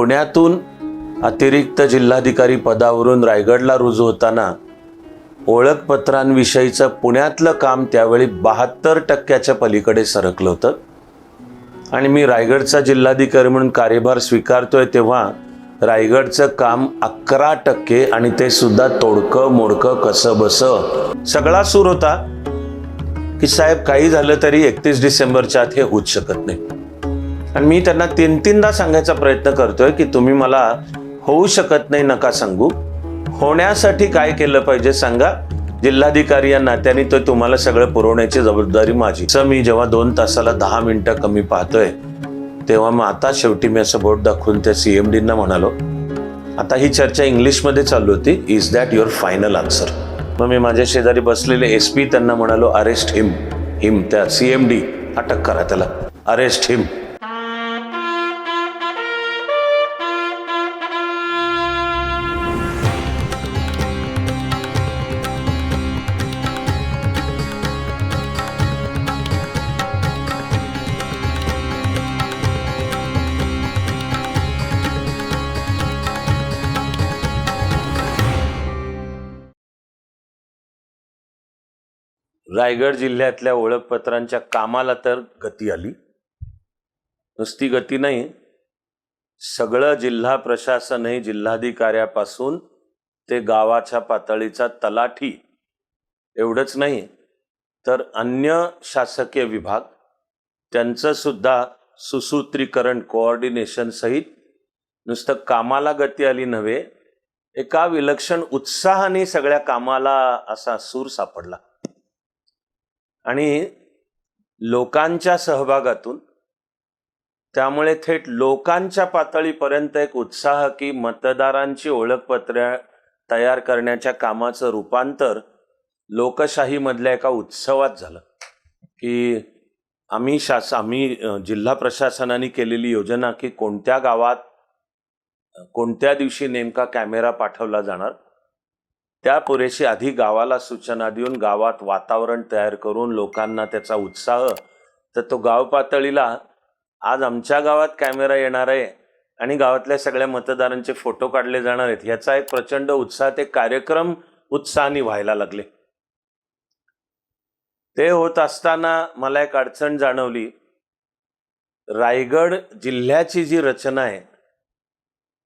पुण्यातून अतिरिक्त जिल्हाधिकारी पदावरून रायगडला रुजू होताना ओळखपत्रांविषयीचं पुण्यातलं काम त्यावेळी बहात्तर टक्क्याच्या पलीकडे सरकलं होतं. आणि मी रायगडचा जिल्हाधिकारी म्हणून कार्यभार स्वीकारतोय तेव्हा रायगडचं काम अकरा टक्के आणि ते सुद्धा तोडकं मोडकं कसं बस सगळा सूर होता. की साहेब काही झालं तरी एकतीस डिसेंबरच्या आत हे होऊच शकत नाही. आणि मी त्यांना तीन तीनदा सांगायचा प्रयत्न करतोय की तुम्ही मला होऊ शकत नाही नका सांगू. होण्यासाठी काय केलं पाहिजे सांगा. जिल्हाधिकारी या नात्याने तो तुम्हाला सगळं पुरवण्याची जबाबदारी माझी. असं मी जेव्हा दोन तासाला दहा मिनिटं कमी पाहतोय तेव्हा मग आता शेवटी मी असं बोट दाखवून त्या सी एम डींना म्हणालो आता ही चर्चा इंग्लिशमध्ये चालू होती. Is that your final answer मग मी माझ्या शेजारी बसलेले एस पी त्यांना म्हणालो अरेस्ट हिम हिम त्या सी एम डी. अटक करा त्याला. अरेस्ट हिम रायगड जिल्ह्यातल्या ओळखपत्रांच्या कामाला तर गती आली. नुसती गती नाही. सगळं जिल्हा प्रशासनही जिल्हाधिकाऱ्यापासून ते गावाच्या पातळीचा तलाठी. एवढंच नाही तर अन्य शासकीय विभाग. त्यांचं सुद्धा सुसूत्रीकरण कोऑर्डिनेशन सहित नुसतं कामाला गती आली नव्हे. एका विलक्षण उत्साहाने सगळ्या कामाला असा सूर सापडला. आणि लोकांच्या सहभागातून त्यामुळे थेट लोकांच्या पातळीपर्यंत एक उत्साह की मतदारांची ओळखपत्र तयार करण्याच्या कामाचं रूपांतर लोकशाहीमधल्या एका उत्सवात झालं. की आम्ही शास आम्ही जिल्हा प्रशासनाने केलेली योजना की कोणत्या गावात कोणत्या दिवशी नेमका कॅमेरा पाठवला जाणार त्या पुरेशी आधी गावाला सूचना देऊन गावात वातावरण तयार करून लोकांना त्याचा उत्साह तर तो गाव पातळीला आज आमच्या गावात कॅमेरा येणार आहे आणि गावातल्या सगळ्या मतदारांचे फोटो काढले जाणार आहेत. याचा एक प्रचंड उत्साह ते कार्यक्रम उत्साहाने व्हायला लागले. ते होत असताना मला एक अडचण जाणवली. रायगड जिल्ह्याची जी रचना आहे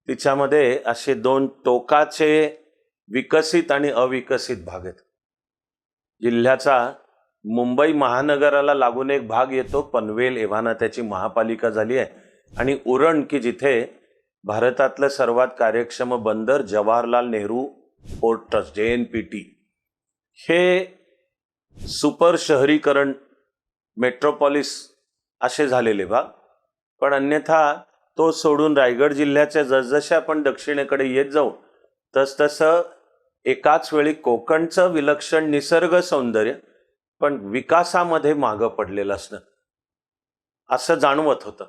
तिच्यामध्ये असे दोन टोकाचे विकसित आणि अविकसित भाग आहेत. जिल्ह्याचा मुंबई महानगराला लागून एक भाग येतो पनवेल एव्हाना त्याची महापालिका झाली आहे. आणि उरण की जिथे भारतातलं सर्वात कार्यक्षम बंदर Jawaharlal Nehru port trust J N P T. हे सुपर शहरीकरण मेट्रोपॉलिस असे झालेले भाग. पण अन्यथा तो सोडून रायगड जिल्ह्याच्या जसजसे आपण दक्षिणेकडे येत जाऊ तसतसं एकाच वेळी कोकणचं विलक्षण निसर्ग सौंदर्य पण विकासामध्ये मागं पडलेलं असणं. असं जाणवत होतं.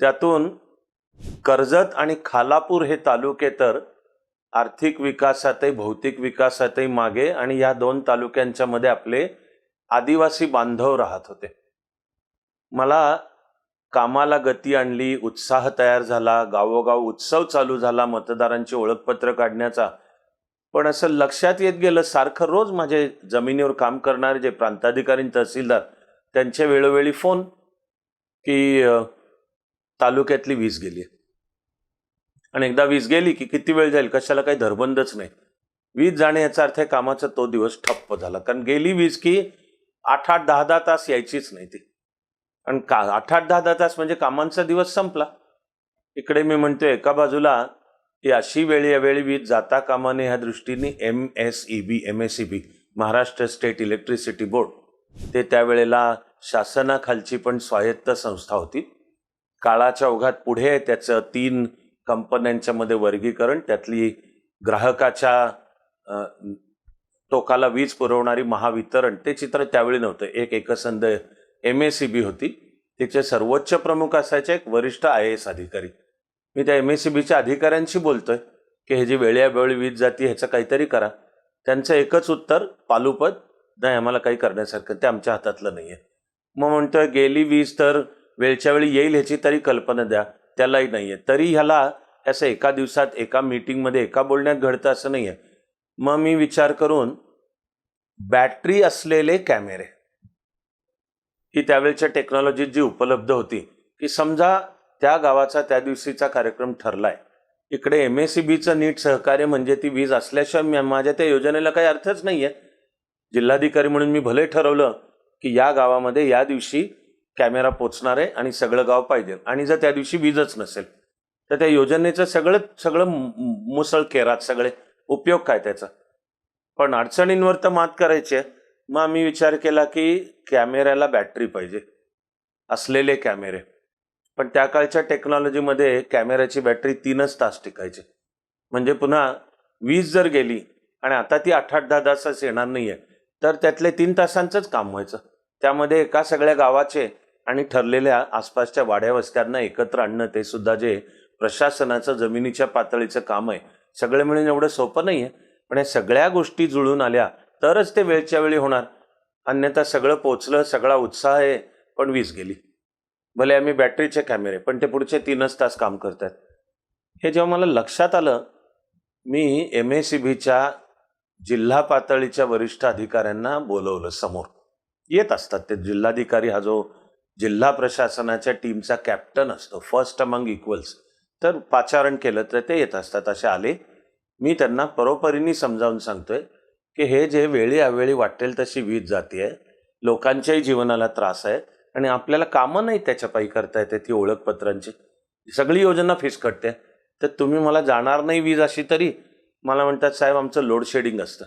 त्यातून कर्जत आणि खालापूर हे तालुके तर आर्थिक विकासातही भौतिक विकासातही मागे आणि या दोन तालुक्यांच्या मध्ये आपले आदिवासी बांधव राहत होते. मला कामाला गती आणली उत्साह तयार झाला गावोगाव उत्सव चालू झाला मतदारांची ओळखपत्र काढण्याचा पण असं लक्षात येत गेलं सारखं रोज माझे जमिनीवर काम करणारे जे प्रांताधिकारी तहसीलदार त्यांचे वेळोवेळी फोन की तालुक्यातली वीज गेली आणि एकदा वीज गेली की किती वेळ जाईल? कशाला काही धरबंदच नाही. वीज जाणे याचा अर्थ आहे कामाचा तो दिवस ठप्प झाला. कारण गेली वीज की आठ आठ दहा दहा तास यायचीच नाही ती. आणि का आठ आठ दहा दहा तास म्हणजे कामांचा दिवस संपला. इकडे मी म्हणतोय एका बाजूला ही अशी वेळी यावेळी वीज जाता कामा नये ह्या दृष्टीने M S E B M S E B Maharashtra state electricity board ते त्यावेळेला शासनाखालची पण स्वायत्त संस्था होती. काळाच्या ओघात पुढे त्याचं तीन कंपन्यांच्यामध्ये वर्गीकरण त्यातली ग्राहकाच्या टोकाला वीज पुरवणारी महावितरण ते चित्र त्यावेळी नव्हतं. एक एकसंध एम एस सी बी होती. तिचे सर्वोच्च प्रमुख असायचे एक वरिष्ठ आय एस अधिकारी. मी त्या एम एस सी बीच्या अधिकाऱ्यांशी बोलतोय की हे जी वेळेवेळी वीज जाती ह्याचं काहीतरी करा. त्यांचं एकच उत्तर पालुपद नाही आम्हाला काही करण्यासारखं ते आमच्या हातातलं नाही आहे मग म्हणतोय गेली वीज तर वेळच्या वेळी येईल ह्याची तरी कल्पना द्या. त्यालाही नाही आहे तरी ह्याला असं एका दिवसात एका मीटिंगमध्ये एका बोलण्यात घडतं असं नाही आहे मग मी विचार करून बॅटरी असलेले कॅमेरे ही त्यावेळच्या टेक्नॉलॉजी जी उपलब्ध होती की समजा त्या गावाचा त्या दिवशीचा कार्यक्रम ठरला आहे इकडे एम एस सी बीचं नीट सहकार्य म्हणजे ती वीज असल्याशिवाय मी- माझ्या त्या योजनेला काही अर्थच नाही आहे जिल्हाधिकारी म्हणून मी भले ठरवलं की या गावामध्ये या दिवशी कॅमेरा पोचणार आहे आणि सगळं गाव पाहिजे. आणि जर त्या दिवशी वीजच नसेल तर त्या योजनेचं सगळं सगळं मु- मुसळ केरात सगळे. उपयोग काय त्याचा? पण अडचणींवर तर मात करायची आहे. मग आम्ही विचार केला की कॅमेऱ्याला बॅटरी पाहिजे. असलेले कॅमेरे. पण त्या काळच्या टेक्नॉलॉजीमध्ये कॅमेऱ्याची बॅटरी तीनच तास टिकायची. म्हणजे पुन्हा वीज जर गेली आणि आता ती आठ आठ दहा तासच येणार नाही आहे तर त्यातले तीन तासांचंच काम व्हायचं. त्यामध्ये एका सगळ्या गावाचे आणि ठरलेल्या आसपासच्या वाड्या वस्त्यांना एकत्र आणणं ते सुद्धा जे प्रशासनाचं जमिनीच्या पातळीचं काम आहे सगळे मिळून एवढं सोपं नाही आहे पण या सगळ्या गोष्टी जुळून आल्या तरच ते वेळच्या वेळी होणार. अन्यथा सगळं पोचलं सगळा उत्साह आहे पण वीज गेली. भले आम्ही बॅटरीचे कॅमेरे पण ते पुढचे तीनच तास काम करतात. हे जेव्हा मला लक्षात आलं मी एम एस सी बीच्या जिल्हा पातळीच्या वरिष्ठ अधिकाऱ्यांना बोलवलं समोर. येत असतात ते जिल्हाधिकारी हा जो जिल्हा प्रशासनाच्या टीमचा कॅप्टन असतो फर्स्ट अमंग इक्वल्स तर पाचारण केलं तर ते येत असतात असे आले. मी त्यांना परोपरीने समजावून सांगतोय की हे जे वेळी अवेळी वाटेल तशी वीज जाते आहे लोकांच्याही जीवनाला त्रास आहे. आणि आपल्याला कामं नाही त्याच्यापाई करता येते ती ओळखपत्रांची. सगळी योजना फिसकटते तर तुम्ही मला जाणार नाही वीज अशी तरी मला म्हणतात साहेब आमचं लोड शेडिंग असतं.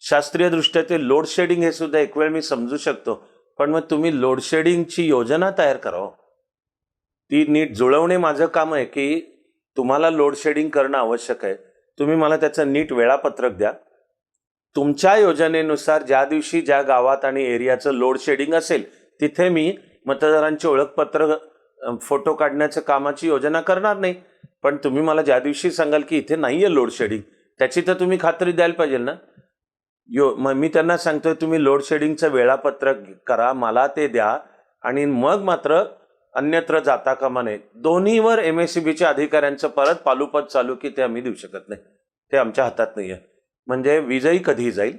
शास्त्रीयदृष्ट्या ते लोड शेडिंग हे सुद्धा एक वेळ मी समजू शकतो. पण मग तुम्ही लोडशेडिंगची योजना तयार करावं हो. ती नीट जुळवणे माझं काम आहे की तुम्हाला लोडशेडिंग करणं आवश्यक आहे. तुम्ही मला त्याचं नीट वेळापत्रक द्या. तुमच्या योजनेनुसार ज्या दिवशी ज्या गावात आणि एरियाचं लोडशेडिंग असेल तिथे मी मतदारांची ओळखपत्र फोटो काढण्याचं कामाची योजना करणार नाही. पण तुम्ही मला ज्या दिवशी सांगाल की इथे नाही आहे लोडशेडिंग त्याची तर तुम्ही खात्री द्यायला पाहिजे ना? यो मग मी त्यांना सांगतोय तुम्ही लोडशेडिंगचं वेळापत्रक करा मला ते द्या. आणि मग मात्र अन्यत्र जाता कामा नये. दोन्हीवर एम एस सी बीच्या अधिकाऱ्यांचं परत पालुपद चालू की ते आम्ही देऊ शकत नाही. ते आमच्या हातात नाही आहे म्हणजे वीजही कधी जाईल?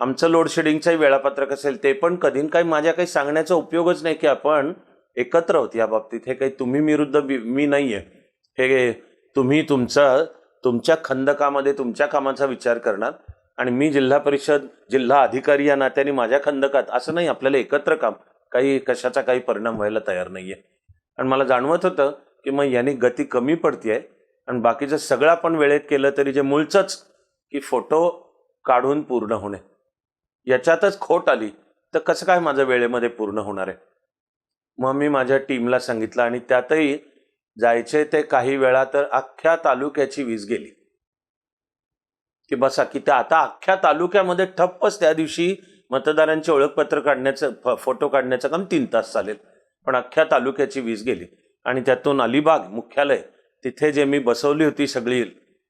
आमचं लोडशेडिंगचंही वेळापत्रक असेल ते पण कधी न काही माझ्या काही सांगण्याचा उपयोगच नाही की आपण एकत्र होत या बाबतीत हे काही तुम्ही विरुद्ध मी मी नाही आहे हे तुम्ही तुमचं तुमच्या खंदकामध्ये तुमच्या कामाचा विचार करणार आणि मी जिल्हा परिषद जिल्हा अधिकारी या नात्याने माझ्या खंदकात असं नाही आपल्याला एकत्र काम काही कशाचा काही परिणाम व्हायला तयार नाही आहे आणि मला जाणवत होतं की मग याने गती कमी पडतीये आणि बाकीचं सगळं आपण वेळेत केलं तरी जे मूळचंच की फोटो काढून पूर्ण होणे. याच्यातच खोट आली. तर कसं काय माझं वेळेमध्ये पूर्ण होणार आहे? मग मी माझ्या टीमला सांगितलं आणि त्यातही जायचे ते काही वेळा तर अख्ख्या तालुक्याची वीज गेली. की बसा की त्या आता अख्ख्या तालुक्यामध्ये ठप्पच त्या दिवशी मतदारांचे ओळखपत्र काढण्याचं फ- फोटो काढण्याचं काम तीन तास चालेल. पण अख्ख्या तालुक्याची वीज गेली. आणि त्यातून अलिबाग मुख्यालय तिथे जे मी बसवली होती सगळी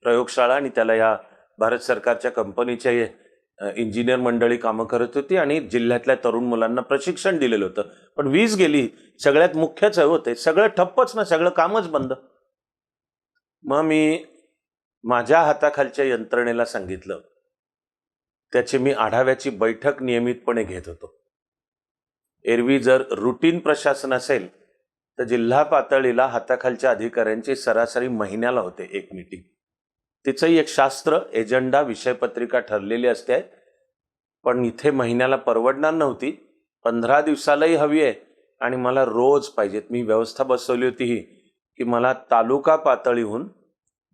प्रयोगशाळा आणि त्याला या भारत सरकारच्या कंपनीचे इंजिनियर मंडळी कामं करत होती आणि जिल्ह्यातल्या तरुण मुलांना प्रशिक्षण दिलेलं होतं. पण वीज गेली. सगळ्यात मुख्यच होते. सगळं ठप्पच ना. सगळं कामच बंद. मग मी माझ्या हाताखालच्या यंत्रणेला सांगितलं. त्याची मी आढाव्याची बैठक नियमितपणे घेत होतो. एरवी जर रुटीन प्रशासन असेल तर जिल्हा पातळीला हाताखालच्या अधिकाऱ्यांची सरासरी महिन्याला होते एक मीटिंग. तिचंही एक शास्त्र एजंडा विषयपत्रिका ठरलेली असते. पण इथे महिन्याला परवडणार नव्हती. पंधरा दिवसालाही हवी आहे आणि मला रोज पाहिजेत. मी व्यवस्था बसवली होती ही की मला तालुका पातळीहून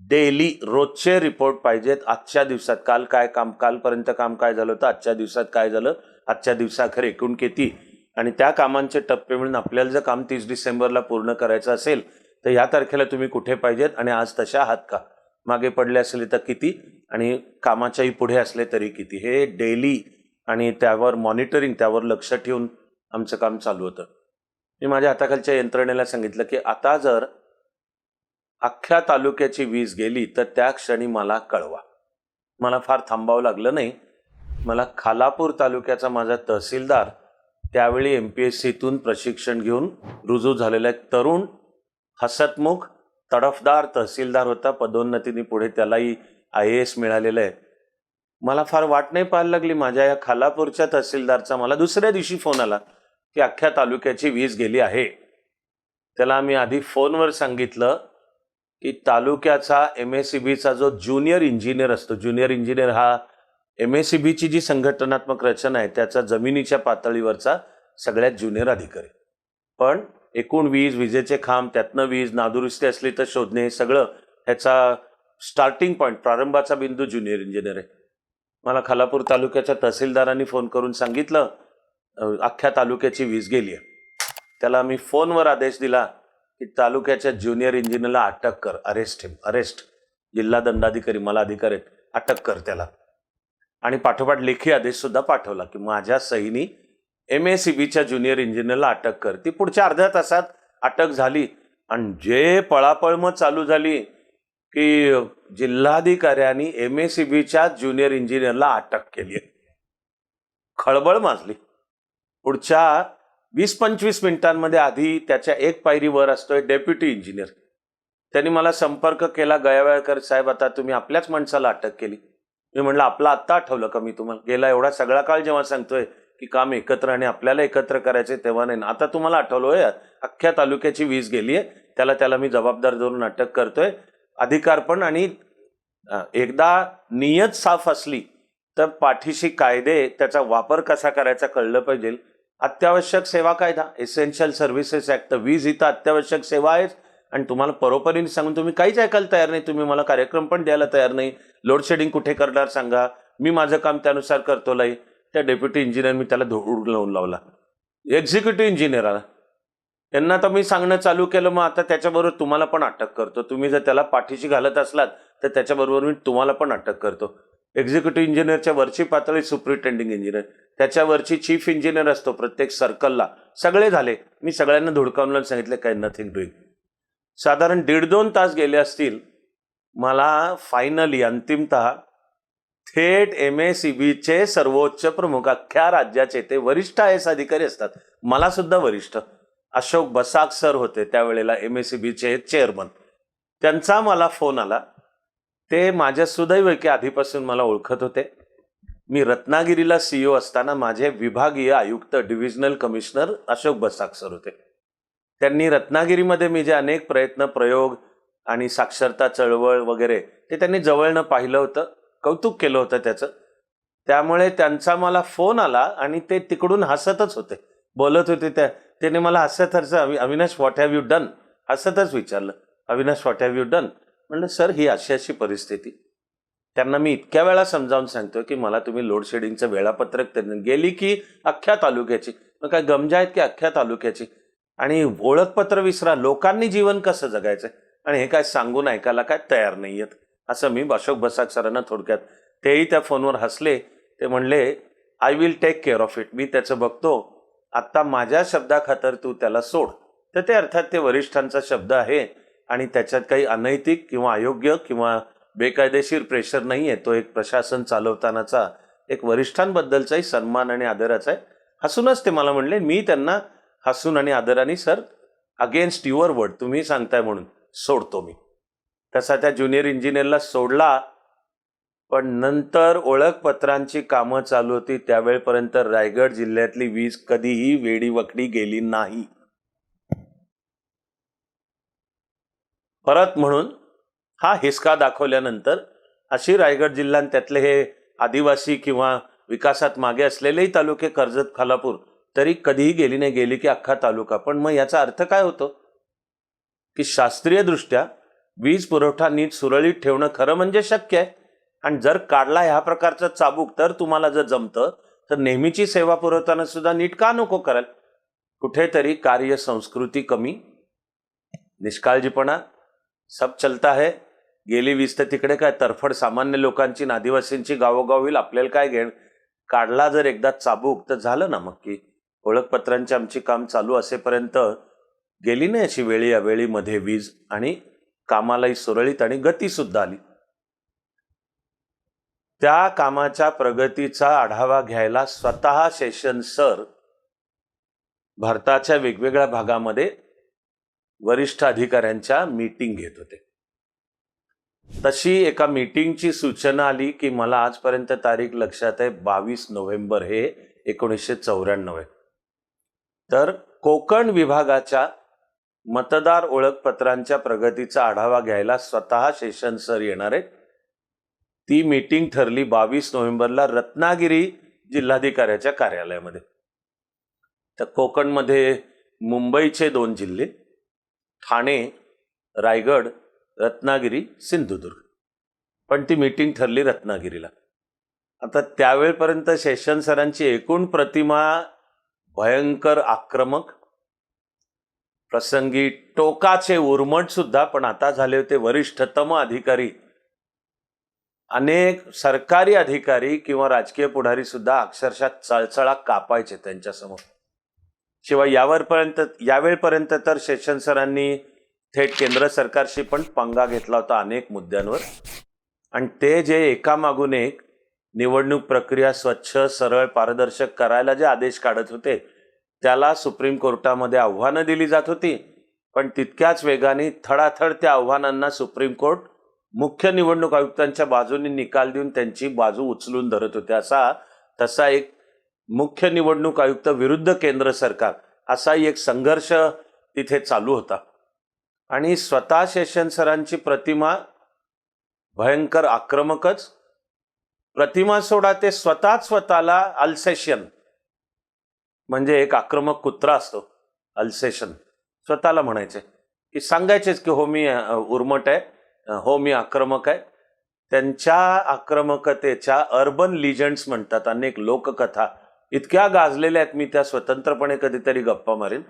डेली रोजचे रिपोर्ट पाहिजेत. आजच्या दिवसात काल काय काम कालपर्यंत काम काय झालं होतं आजच्या दिवसात काय झालं आजच्या दिवसाखेर एकूण किती? आणि त्या कामांचे टप्पे मिळून आपल्याला जर काम तीस डिसेंबरला पूर्ण करायचं असेल तर या तारखेला तुम्ही कुठे पाहिजेत आणि आज तशा आहात का? मागे पडले असले तर किती? आणि कामाच्याही पुढे असले तरी किती? हे डेली आणि त्यावर मॉनिटरिंग त्यावर लक्ष ठेवून आमचं काम चालू होतं. मी माझ्या हाताखालच्या यंत्रणेला सांगितलं की आता जर अख्ख्या तालुक्याची वीज गेली तर त्या क्षणी मला कळवा. मला फार थांबावं लागलं नाही. मला खालापूर तालुक्याचा माझा तहसीलदार त्यावेळी एम पी एस सीतून प्रशिक्षण घेऊन रुजू झालेला एक तरुण हसतमुख तडफदार तहसीलदार होता पदोन्नतीने पुढे त्यालाही आय ए एस मिळालेलं आहे. मला फार वाट नाही पाहायला लागली. माझ्या या खालापूरच्या तहसीलदारचा मला दुसऱ्या दिवशी फोन आला की अख्ख्या तालुक्याची वीज गेली आहे. त्याला आम्ही आधी फोनवर सांगितलं की तालुक्याचा एम एस सी बीचा जो ज्युनियर इंजिनियर असतो ज्युनियर इंजिनियर हा एम एस सी बीची जी संघटनात्मक रचना आहे त्याचा जमिनीच्या पातळीवरचा सगळ्यात ज्युनियर अधिकारी. पण एकूण वीज विजेचे खांब त्यातनं वीज नादुरुस्ती असली तर शोधणे हे सगळं ह्याचा स्टार्टिंग पॉईंट प्रारंभाचा बिंदू ज्युनियर इंजिनियर आहे. मला खालापूर तालुक्याच्या तहसीलदारांनी फोन करून सांगितलं अख्ख्या तालुक्याची वीज गेली आहे त्याला मी फोनवर आदेश दिला की तालुक्याच्या ज्युनियर इंजिनियरला अटक कर अरेस्ट हिम अरेस्ट जिल्हा दंडाधिकारी मला अधिकार आहेत अटक कर त्याला. आणि पाठोपाठ लेखी आदेश सुद्धा पाठवला की माझ्या सहीनी एम एस सी बीच्या ज्युनियर इंजिनियरला अटक कर. ती पुढच्या अर्ध्या तासात अटक झाली. आणि जे पळापळ मग चालू झाली की जिल्हाधिकाऱ्यांनी एम एस सी बीच्या ज्युनियर इंजिनियरला अटक केली. खळबळ माजली. पुढच्या वीस पंचवीस मिनिटांमध्ये आधी त्याच्या एक पायरीवर असतोय डेप्युटी इंजिनियर त्यांनी मला संपर्क केला गयावेळकर साहेब आता तुम्ही आपल्याच माणसाला अटक केली. मी म्हणलं आपलं आत्ता आठवलं का मी तुम्हाला? गेला एवढा सगळा काळ जेव्हा सांगतोय की काम एकत्र आणि आपल्याला एकत्र करायचे तेव्हा नाही. ना. आता तुम्हाला आठवलं अख्ख्या तालुक्याची वीज गेली आहे त्याला त्याला मी जबाबदार धरून अटक करतोय. अधिकार पण आणि एकदा नियत साफ असली तर पाठीशी कायदे त्याचा वापर कसा करायचा कळलं पाहिजे. अत्यावश्यक सेवा कायदा एसेन्शियल सर्व्हिसेस ऍक्ट तर वीज ही तर अत्यावश्यक सेवा आहेच आणि तुम्हाला परोपरीने सांगून तुम्ही काहीच ऐकायला तयार नाही. तुम्ही मला कार्यक्रम पण द्यायला तयार नाही. लोडशेडिंग कुठे करणार सांगा. मी माझं काम त्यानुसार करतो लाई त्या डेप्युटी इंजिनियर मी त्याला धुडून लावून लावला. एक्झिक्युटिव्ह इंजिनियरला त्यांना तर मी सांगणं चालू केलं मग आता त्याच्याबरोबर तुम्हाला पण अटक करतो. तुम्ही जर त्याला पाठीशी घालत असलात तर त्याच्याबरोबर मी तुम्हाला पण अटक करतो. एक्झिक्युटिव्ह इंजिनियरच्या वरची पातळी सुप्रिटेंडिंग इंजिनियर त्याच्यावरची चीफ इंजिनियर असतो प्रत्येक सर्कलला सगळे झाले. मी सगळ्यांना धुडकावून सांगितलं काय नथिंग डुईंग साधारण दीड दोन तास गेले असतील. मला फायनली अंतिमतः थेट एम ए सी बीचे सर्वोच्च प्रमुख अख्ख्या राज्याचे ते वरिष्ठ आय एस अधिकारी असतात. मला सुद्धा वरिष्ठ. अशोक बसाक सर होते त्यावेळेला एम एस सी बीचे चेअरमन त्यांचा मला फोन आला. ते माझ्या सुदैव की आधीपासून मला ओळखत होते. मी रत्नागिरीला सीईओ असताना माझे विभागीय आयुक्त divisional commissioner Ashok Basak sir होते. त्यांनी रत्नागिरीमध्ये मी जे अनेक प्रयत्न प्रयोग आणि साक्षरता चळवळ वगैरे ते त्यांनी जवळनं पाहिलं होतं. कौतुक केलं होतं त्याचं. त्यामुळे त्यांचा मला फोन आला आणि ते तिकडून हसतच होते. बोलत होते त्या त्याने मला हसत हसत "Avi- Avinash what have you done हसतच विचारलं. Avinash what have you done म्हणलं सर ही अशी अशी परिस्थिती. त्यांना मी इतक्या वेळा समजावून सांगतो की मला तुम्ही लोडशेडिंगचं वेळापत्रक त्यांनी गेली की अख्ख्या तालुक्याची. मग काय गमजा आहेत की अख्ख्या तालुक्याची? आणि ओळखपत्र विसरा लोकांनी जीवन कसं जगायचं? आणि हे काय सांगून ऐकायला काय तयार नाही आहेत असं मी अशोक बसाक सरांना थोडक्यात तेही त्या फोनवर हसले ते म्हणले I will take care of it मी त्याचं बघतो. आत्ता माझ्या शब्दाखातर तू त्याला सोड. तर ते अर्थात ते वरिष्ठांचा शब्द आहे आणि त्याच्यात काही अनैतिक किंवा अयोग्य किंवा बेकायदेशीर प्रेशर नाही आहे तो एक प्रशासन चालवतानाचा एक वरिष्ठांबद्दलचाही सन्मान आणि आदराचा आहे. हसूनच ते मला म्हणले मी त्यांना हसून आणि आदराने सर अगेन्स्ट युअर वर्ड तुम्ही सांगताय म्हणून सोडतो मी. तसा त्या ज्युनियर इंजिनियरला सोडला. पण नंतर ओळखपत्रांची कामं चालू होती. त्यावेळपर्यंत रायगड जिल्ह्यातली वीज कधीही वेडीवकडी गेली नाही. परत म्हणून हा हिसका दाखवल्यानंतर अशी रायगड जिल्हा त्यातले हे आदिवासी किंवा विकासात मागे असलेलेही तालुके कर्जत खालापूर तरी कधीही गेली नाही. गेली की अख्खा तालुका. पण मग याचा अर्थ काय होतो? की शास्त्रीय दृष्ट्या वीज पुरवठा नीट सुरळीत ठेवणं खरं म्हणजे शक्य आहे. आणि जर काढला ह्या प्रकारचा चाबूक तर तुम्हाला जर जमतं तर नेहमीची सेवा पुरवताना सुद्धा नीट का नको कराल? कुठेतरी कार्य संस्कृती कमी निष्काळजीपणा सब चलता है. गेली वीज तर तिकडे काय तरफड सामान्य लोकांची आदिवासींची गावोगाव होईल आपल्याला काय घेण? काढला जर एकदा चाबूक तर झालं ना मग की? ओळखपत्रांची आमची काम चालू असेपर्यंत गेली नाही अशी वेळी या वेळीमध्ये वीज आणि कामालाही सुरळीत आणि गती सुद्धा आली. त्या कामाच्या प्रगतीचा आढावा घ्यायला स्वतः सेशन सर भारताच्या वेगवेगळ्या भागामध्ये वरिष्ठ अधिकाऱ्यांच्या मीटिंग घेत होते. तशी एका मीटिंगची सूचना आली की मला आजपर्यंत तारीख लक्षात आहे बावीस नोव्हेंबर हे एकोणीसशे चौऱ्याण्णव आहे. तर कोकण विभागाच्या मतदार ओळखपत्रांच्या प्रगतीचा आढावा घ्यायला स्वतः शेषन सर येणार आहेत. ती मीटिंग ठरली बावीस नोव्हेंबरला रत्नागिरी जिल्हाधिकाऱ्याच्या कार्यालयामध्ये. तर कोकणमध्ये मुंबईचे दोन जिल्हे ठाणे रायगड रत्नागिरी सिंधुदुर्ग. पण ती मीटिंग ठरली रत्नागिरीला. आता त्यावेळपर्यंत शेषन सरांची एकूण प्रतिमा भयंकर आक्रमक प्रसंगी टोकाचे उर्मट सुद्धा पण आता झाले होते वरिष्ठतम अधिकारी. अनेक सरकारी अधिकारी किंवा राजकीय पुढारी सुद्धा अक्षरशः चळचळा कापायचे त्यांच्यासमोर. शिवाय यावरपर्यंत यावेळपर्यंत तर शेषन सरांनी थेट केंद्र सरकारशी पण पंगा घेतला होता अनेक मुद्द्यांवर. आणि ते जे एकामागून एक निवडणूक प्रक्रिया स्वच्छ सरळ पारदर्शक करायला जे आदेश काढत होते त्याला सुप्रीम कोर्टामध्ये आव्हानं दिली जात होती पण तितक्याच वेगाने थडाथड त्या आव्हानांना सुप्रीम कोर्ट मुख्य निवडणूक आयुक्तांच्या बाजूने निकाल देऊन त्यांची बाजू उचलून धरत होते. असा तसा एक मुख्य निवडणूक आयुक्त विरुद्ध केंद्र सरकार असा एक संघर्ष तिथे चालू होता. आणि स्वतः शेषन सरांची प्रतिमा भयंकर आक्रमकच प्रतिमा सोडा ते स्वतःच स्वतःला अल्सेशन म्हणजे एक आक्रमक कुत्रा असतो अल्सेशन. स्वतःला म्हणायचे की सांगायचेच की हो मी उर्मट आहे हो मी आक्रमक आहे. त्यांच्या आक्रमकतेच्या अर्बन लिजंड्स म्हणतात अनेक लोककथा. इतक्या गाजलेल्या आहेत मी त्या स्वतंत्रपणे कधीतरी गप्पा मारेन.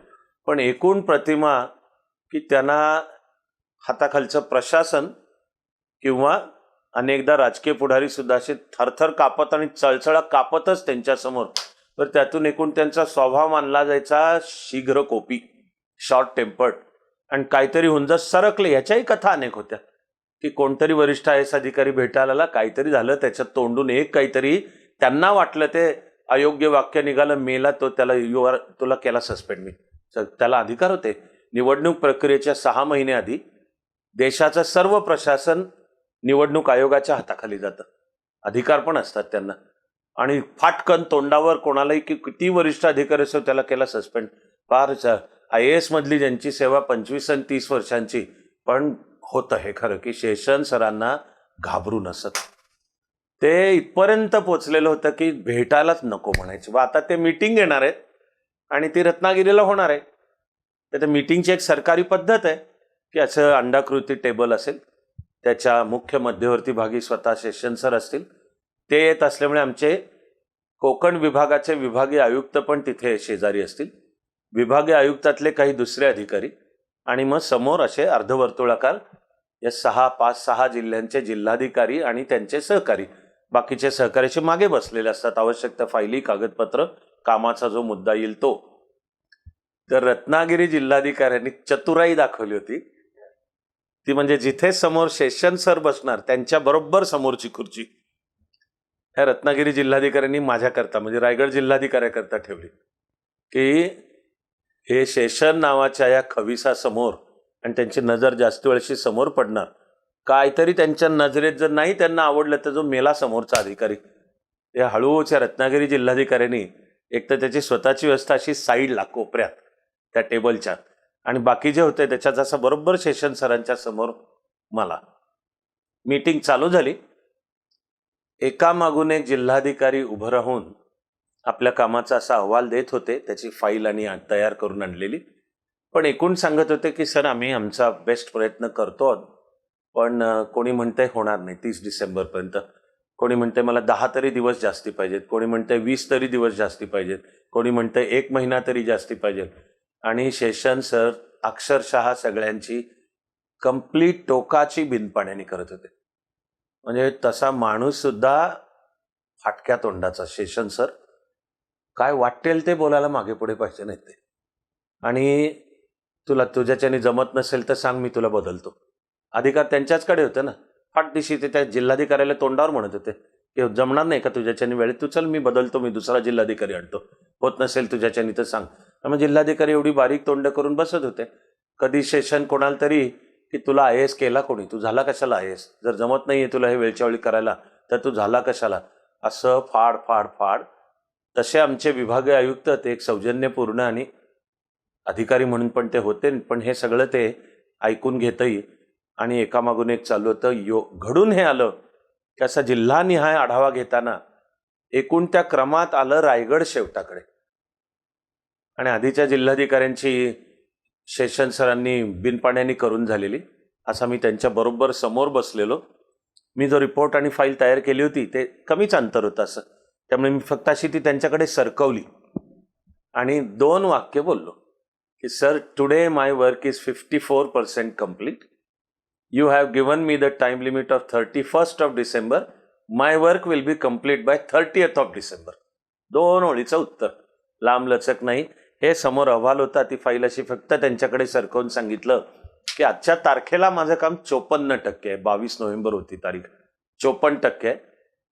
पण एकूण प्रतिमा की त्यांना हाताखालचं प्रशासन किंवा अनेकदा राजकीय पुढारी सुद्धा असे थरथर कापत आणि चळचळा कापतच त्यांच्यासमोर तर त्यातून एकूण त्यांचा स्वभाव मानला जायचा शीघ्र कोपी शॉर्ट टेम्पर्ड आणि काहीतरी हुंज सरकले याच्याही कथा अनेक होत्या. की कोणतरी वरिष्ठ आय एस अधिकारी भेटायला आला काहीतरी झालं त्याच्यात तोंडून एक काहीतरी त्यांना वाटलं ते अयोग्य वाक्य निघालं मेला तो त्याला यू आर तुला केला सस्पेंड मी. त्याला अधिकार होते. निवडणूक प्रक्रियेच्या सहा महिने आधी देशाचं सर्व प्रशासन निवडणूक आयोगाच्या हाताखाली जातं. अधिकार पण असतात त्यांना. आणि फाटकन तोंडावर कोणालाही की किती वरिष्ठ अधिकारी असो त्याला केला सस्पेंड. फार आय ए एस मधली ज्यांची सेवा पंचवीस आणि तीस वर्षांची पण होतं हे खरं की शेषन सरांना घाबरू नसत. ते इथपर्यंत पोचलेलं होतं की भेटायलाच नको म्हणायचे. व आता ते मीटिंग घेणार आहेत आणि ती रत्नागिरीला होणार आहे. तर त्या मीटिंगची एक सरकारी पद्धत आहे की असं अंडाकृती टेबल असेल त्याच्या मुख्य मध्यवर्ती भागी स्वतः सेशन सर असतील. ते येत असल्यामुळे आमचे कोकण विभागाचे विभागीय आयुक्त पण तिथे शेजारी असतील. विभागीय आयुक्तातले काही दुसरे अधिकारी आणि मग समोर असे अर्धवर्तुळाकार या सहा पाच सहा जिल्ह्यांचे जिल्हाधिकारी आणि त्यांचे सहकारी बाकीचे सहकार्याचे मागे बसलेले असतात. आवश्यक त्या फायली कागदपत्र कामाचा जो मुद्दा येईल तो. तर रत्नागिरी जिल्हाधिकाऱ्यांनी चतुराई दाखवली होती. ती म्हणजे जिथे समोर सेशन सर बसणार त्यांच्या बरोबर समोरची खुर्ची. ह्या रत्नागिरी जिल्हाधिकाऱ्यांनी माझ्याकरता म्हणजे रायगड जिल्हाधिकाऱ्याकरता ठेवली की हे शेषन नावाच्या या खविसासमोर आणि त्यांची नजर जास्त वेळशी समोर पडणार. काहीतरी त्यांच्या नजरेत जर नाही त्यांना आवडलं तर जो मेला समोरचा अधिकारी या हळूच या रत्नागिरी जिल्हाधिकाऱ्यांनी एक तर त्याची स्वतःची व्यवस्था अशी साईडला कोपऱ्यात त्या टेबलच्या आणि बाकी जे होते त्याच्यात असं बरोबर शेषन सरांच्या समोर मला. मीटिंग चालू झाली. एकामागून एक जिल्हाधिकारी उभं राहून आपल्या कामाचा असा अहवाल देत होते त्याची फाईल आणि तयार करून आणलेली. पण एकूण सांगत होते की सर आम्ही आमचा बेस्ट प्रयत्न करतो आहोत. पण कोणी म्हणतंय होणार नाही तीस डिसेंबरपर्यंत. कोणी म्हणते मला दहा तरी दिवस जास्ती पाहिजेत कोणी म्हणते वीस तरी दिवस जास्ती पाहिजेत कोणी म्हणते एक महिना तरी जास्ती पाहिजेत. आणि शेषन सर अक्षरशः सगळ्यांची कंप्लीट टोकाची बिनपाण्याने करत होते. म्हणजे तसा माणूससुद्धा फाटक्या तोंडाचा शेषन सर. काय वाटेल ते बोलायला मागे पुढे पाहिजे नाही ते. आणि तुला तुझ्याच्याने जमत नसेल तर सांग मी तुला बदलतो. अधिकार त्यांच्याचकडे होते ना. फाट दिशी ते त्या जिल्हाधिकाऱ्याला तोंडावर म्हणत होते. की जमणार नाही का तुझ्याच्याने वेळेत? तू चल मी बदलतो मी दुसरा जिल्हाधिकारी आणतो. होत नसेल तुझ्याच्याने तर सांग. मग जिल्हाधिकारी एवढी बारीक तोंड करून बसत होते. कधी सेशन कोणाला तरी की तुला आय एस केला कोणी? तू झाला कशाला आय एस जर जमत नाहीये तुला हे वेळच्या वेळी करायला तर तू झाला कशाला? असं फाड फाड फाड. तसे आमचे विभागीय आयुक्त ते एक सौजन्यपूर्ण आणि अधिकारी म्हणून पण ते होते पण हे सगळं ते ऐकून घेतही आणि एकामागून एक चालू होतं यो घडून हे आलं की असा जिल्हानिहाय आढावा घेताना एकूण त्या क्रमात आलं रायगड शेवटाकडे. आणि आधीच्या जिल्हाधिकाऱ्यांची शेषन सरांनी बिनपाण्याने करून झालेली. असा मी त्यांच्याबरोबर समोर बसलेलो. मी जो रिपोर्ट आणि फाईल तयार केली होती ते कमीच अंतर होतं असं. त्यामुळे मी फक्त अशी ती त्यांच्याकडे सरकवली. आणि दोन वाक्य बोललो की sir today my work is fifty four percent complete you have given me the time limit of thirty first of December my work will be complete by thirtieth of December दोन ओळीचं उत्तर. लांब लचक नाही. हे समोर अहवाल होता ती फाईल अशी फक्त त्यांच्याकडे सरकवून सांगितलं की आजच्या तारखेला माझं काम चोपन्न टक्के आहे. बावीस नोव्हेंबर होती तारीख. चोपन्न टक्के आहे.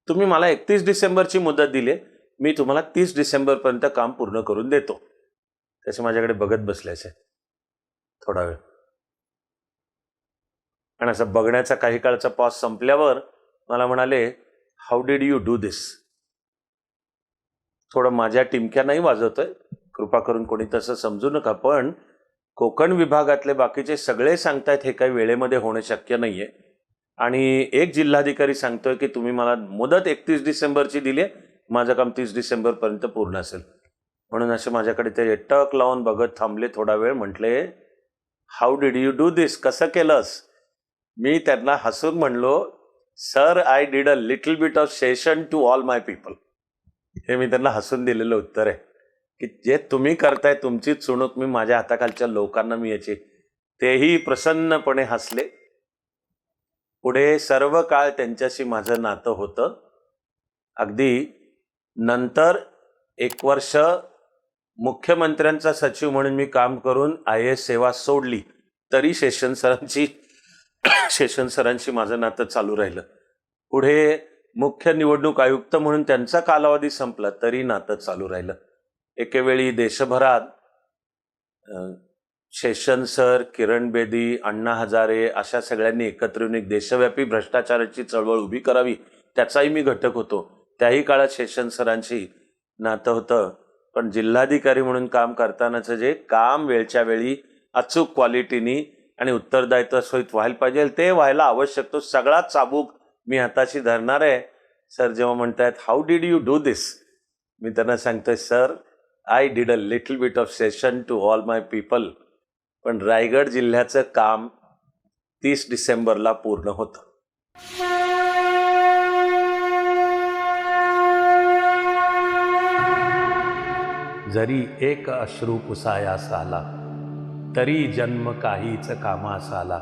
तुम्ही मला एकतीस डिसेंबरची मुदत दिली मी तुम्हाला तीस डिसेंबरपर्यंत काम पूर्ण करून देतो. त्याचे माझ्याकडे बघत बसल्याचे थोडा वेळ. आणि असं बघण्याचा काही काळचा पॉज संपल्यावर मला म्हणाले how did you do this थोडं माझ्या टिमक्या नाही वाजवतोय. कृपा करून कोणी तसं समजू नका पण कोकण विभागातले बाकीचे सगळे सांगतायत हे काही वेळेमध्ये होणं शक्य नाहीये. आणि एक जिल्हाधिकारी सांगतोय की तुम्ही मला मुदत एकतीस डिसेंबरची दिली आहे माझं काम तीस डिसेंबरपर्यंत पूर्ण असेल. म्हणून असे माझ्याकडे ते टक लावून बघत थांबले थोडा वेळ म्हटले how did you do this कसं केलंस? मी त्यांना हसून म्हणलो sir I did a little bit of session to all my people हे मी त्यांना हसून दिलेलं उत्तर आहे. की जे तुम्ही करताय तुमची चुणूक मी माझ्या हाताखालच्या लोकांना मी याची तेही प्रसन्नपणे हसले. पुढे सर्व काळ त्यांच्याशी माझं नातं होतं. अगदी नंतर एक वर्ष मुख्यमंत्र्यांचा सचिव म्हणून मी काम करून आय एस सेवा सोडली. तरी शेषन सरांची शेषन सरांशी माझं नातं चालू राहिलं. पुढे मुख्य निवडणूक आयुक्त म्हणून त्यांचा कालावधी संपला तरी नातं चालू राहिलं. एकेवेळी देशभरात शेषन सर किरण बेदी अण्णा हजारे अशा सगळ्यांनी एकत्र येऊन एक देशव्यापी भ्रष्टाचाराची चळवळ उभी करावी त्याचाही मी घटक होतो. त्याही काळात शेषन सरांशी नातं होतं. पण जिल्हाधिकारी म्हणून काम करतानाचं जे काम वेळच्या वेळी अचूक क्वालिटीनी आणि उत्तरदायित्व सहित व्हायला पाहिजे ते व्हायला आवश्यक. तो सगळा चाबूक मी हाताशी धरणार आहे. सर जेव्हा म्हणतायत how did you do this मी त्यांना सांगतोय sir I did a little bit of session to all my people पण रायगड जिल्ह्याचं काम तीस डिसेंबरला पूर्ण होतं. जरी एक अश्रू पुसायास आला तरी जन्म काहीच कामास आला